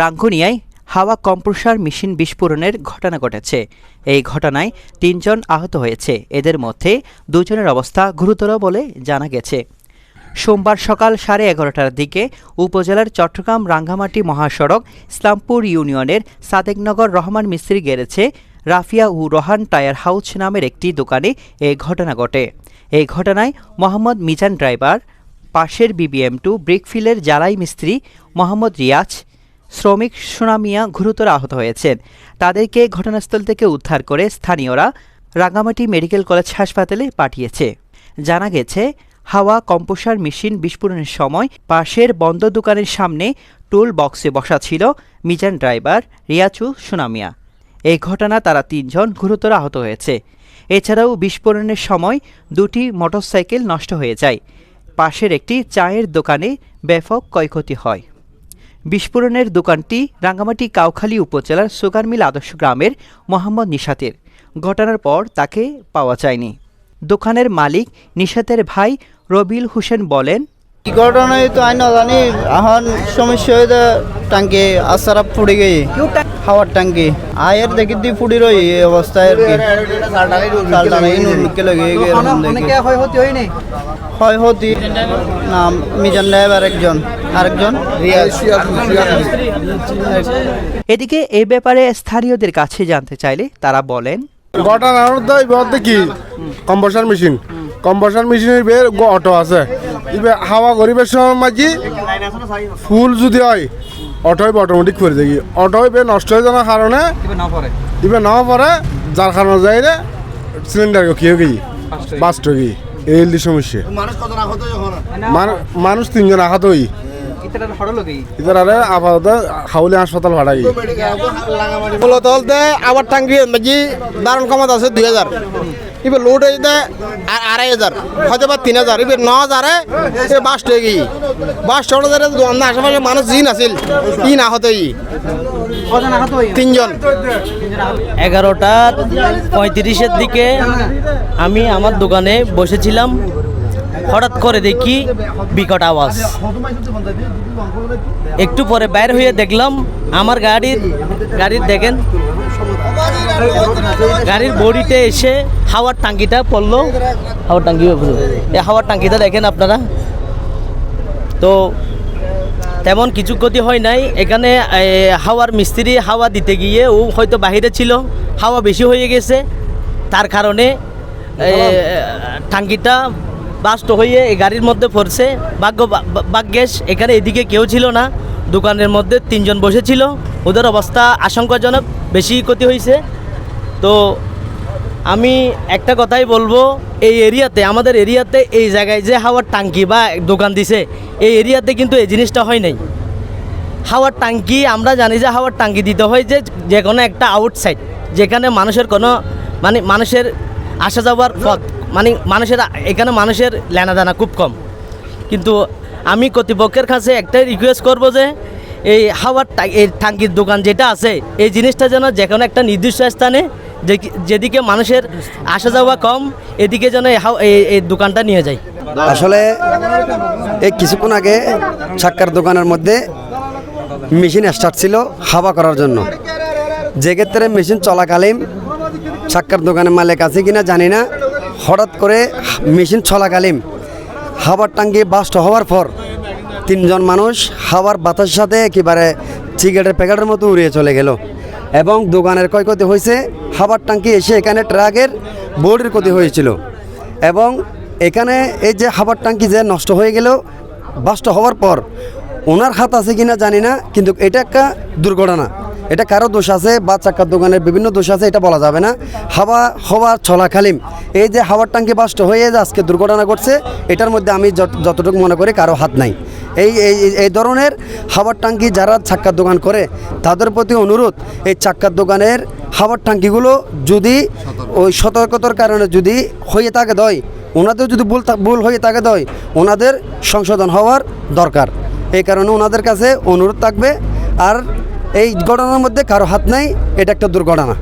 রাঙ্গুনিয়ায় হাওয়া compressor machine বিস্ফোরণের ঘটনা ঘটেছে। এই ঘটনায় তিনজন আহত হয়েছে। এদের মধ্যে দুজনের অবস্থা গুরুতর বলে জানা গেছে। সোমবার সকাল সাড়ে এগারোটার দিকে উপজেলার চট্টগ্রাম রাঙ্গামাটি মহাসড়ক ইসলামপুর ইউনিয়নের সাদেকনগর রহমান মিস্ত্রি গেড়েছে রাফিয়া ও রোহান টায়ার হাউস নামের একটি দোকানে এই ঘটনা ঘটে। এই ঘটনায় মোহাম্মদ মিজান ড্রাইভার, পাশের বিবিএম টু ব্রিকফিলের জ্বালাই মিস্ত্রি মোহাম্মদ রিয়াজ শ্রমিক সোনামিয়া গুরুতর আহত হয়েছেন। তাদেরকে ঘটনাস্থল থেকে উদ্ধার করে স্থানীয়রা রাঙ্গামাটি মেডিকেল কলেজ হাসপাতালে পাঠিয়েছে। জানা গেছে, হাওয়া কম্পোসার মেশিন বিস্ফোরণের সময় পাশের বন্ধ দোকানের সামনে টুল বক্সে বসা ছিল মিজান ড্রাইভার রিয়াচু সোনামিয়া। এই ঘটনা তারা তিনজন গুরুতর আহত হয়েছে। এছাড়াও বিস্ফোরণের সময় দুটি মোটরসাইকেল নষ্ট হয়ে যায়। পাশের একটি চায়ের দোকানে ব্যাপক ক্ষয়ক্ষতি হয়। বিস্ফোরণের দোকানটি রাঙ্গামাটি কাউখালী উপজেলার সোগারমিল আদর্শ গ্রামের মোহাম্মদ নিশাতের। ঘটনার পর তাকে পাওয়া যায়নি। দোকানের মালিক নিশাতের ভাই রবিল হোসেন বলেন কি ঘটনায় তো আই না জানি এখন সমস্যা হয়ে টাঙ্কি আসারা ফুড়ে গেই। হাওয়ার টাঙ্কি আয়ের দেখি দি ফুড়ি রই এই অবস্থায় আর কি। হয় হতি নাম মিজান ড্রাইভার একজন আরেকজন? এদিকে এ ব্যাপারে স্থানীয়দের কাছে জানতে চাইলে তারা বলেন বলতে কি? Compressor machine. কম্পোসার মেশিনের বের অটো আছে। ইবে হাওয়া গরিবের সময় মাঝি ফুল যদি হয় অটো হইবে অটোমেটিক করে দেখি হইবে নষ্ট হয়ে যাওয়ার কারণে ইবে না পরে যার কারণে যাই রে সিলিন্ডার কি হয়ে গেই বাস্ট হয়ে গেই এই সমস্যা। মানু- মানুষ তিনজন আহত হই। ইতার আরে আপাতত হাউলি হাসপাতাল ভাড়াই। মূলত আবার টাঙ্গি দারুণ কমত আছে দুই হাজার। এবার লোড হয়ে যায় আর আড়াই হাজার হয়তো বা তিন হাজার এবার ন হাজারে এ বাস হয়ে গিয়ে বাস চলে যারে আমরা আশেপাশে মানুষ জিন আছিল ই না হতে ই। তিনজন। এগারোটা পঁয়ত্রিশের দিকে আমি আমার দোকানে বসেছিলাম হঠাৎ করে দেখি বিকট আওয়াজ। একটু পরে বাইর হয়ে দেখলাম আমার গাড়ির গাড়ির দেখেন গাড়ির বডিতে এসে হাওয়ার টাঙ্কিটা পড়ল, হাওয়ার টাঙ্কি এই হাওয়ার টাঙ্কিটা দেখেন আপনারা। তো তেমন কিছু ক্ষতি হয় নাই। এখানে হাওয়ার মিস্ত্রি হাওয়া দিতে গিয়ে ও হয়তো বাহিরে ছিল, হাওয়া বেশি হয়ে গেছে। তার কারণে টাঙ্কিটা বাস্ট হয়ে এই গাড়ির মধ্যে পড়ছে। ভাগ্য ভাগ্যেশ, এখানে এদিকে কেউ ছিল না। দোকানের মধ্যে তিনজন বসেছিল। ওদের অবস্থা আশঙ্কাজনক, বেশি ক্ষতি হয়েছে তো আমি একটা কথাই বলব, এই এরিয়াতে, আমাদের এরিয়াতে এই জায়গায় যে হাওয়ার টাঙ্কি বা দোকান দিছে, এই এরিয়াতে কিন্তু এই জিনিসটা হয় নাই। হাওয়ার টাঙ্কি আমরা জানি যে হাওয়ার টাঙ্কি দিতে হয় যে যে কোনো একটা আউটসাইড যেখানে মানুষের কোনো মানে মানুষের আসা যাওয়ার পথ মানে মানুষের, এখানে মানুষের লেনাদানা খুব কম। কিন্তু আমি কর্তৃপক্ষের কাছে একটাই রিকোয়েস্ট করব যে, এই হাওয়ার এই টাঙ্কির দোকান যেটা আছে, এই জিনিসটা যেন যে কোনো একটা নির্দিষ্ট স্থানে যেদিকে মানুষের আসা যাওয়া কম, এদিকে যেন এই দোকানটা নিয়ে যায়। আসলে এই কিছুক্ষণ আগে ছাক্কার দোকানের মধ্যে মেশিন স্টার্ট ছিল হাওয়া করার জন্য। যে ক্ষেত্রে মেশিন চলাকালীন ছাক্কার দোকানের মালিক আছে কিনা জানি না। হঠাৎ করে মেশিন চলাকালীন হাওয়ার টাঙ্গি বাস্ট হওয়ার পর তিনজন মানুষ হাওয়ার বাতাসের সাথে একেবারে সিগারেটের প্যাকেটের মতো উড়িয়ে চলে গেল। এবং দোকানের ক্ষয়ক্ষতি হয়েছে। হাওয়ার টাঙ্কি এসে এখানে ট্রাকের বোর্ডের ক্ষতি হয়েছিল। এবং এখানে এই যে হাওয়ার টাঙ্কি যে নষ্ট হয়ে গেল বাস্ট হওয়ার পর ওনার হাত আছে কিনা জানি না, কিন্তু এটা একটা দুর্ঘটনা। এটা কারও দোষ আছে, বা চাক্কার দোকানের বিভিন্ন দোষ আছে, এটা বলা যাবে না। হাওয়া হওয়ার চলাকালীন এই যে হাওয়ার টাঙ্কি বাস্ট হয়ে আজকে দুর্ঘটনা ঘটছে, এটার মধ্যে আমি যত- যতটুকু মনে করি কারও হাত নাই। এই এই ধরনের হাওয়ার টাঙ্কি যারা চাক্কার দোকান করে, তাদের প্রতি অনুরোধ, এই চাক্কার দোকানের হাওয়ার টাঙ্কিগুলো যদি ওই সতর্কতার কারণে যদি হয়ে থাকে দয়, ওনাদের যদি ভুল ভুল হয়ে থাকে দয়, ওনাদের সংশোধন হওয়ার দরকার। এই কারণে ওনাদের কাছে অনুরোধ থাকবে। আর এই ঘটনার মধ্যে কারও হাত নাই, এটা একটা দুর্ঘটনা।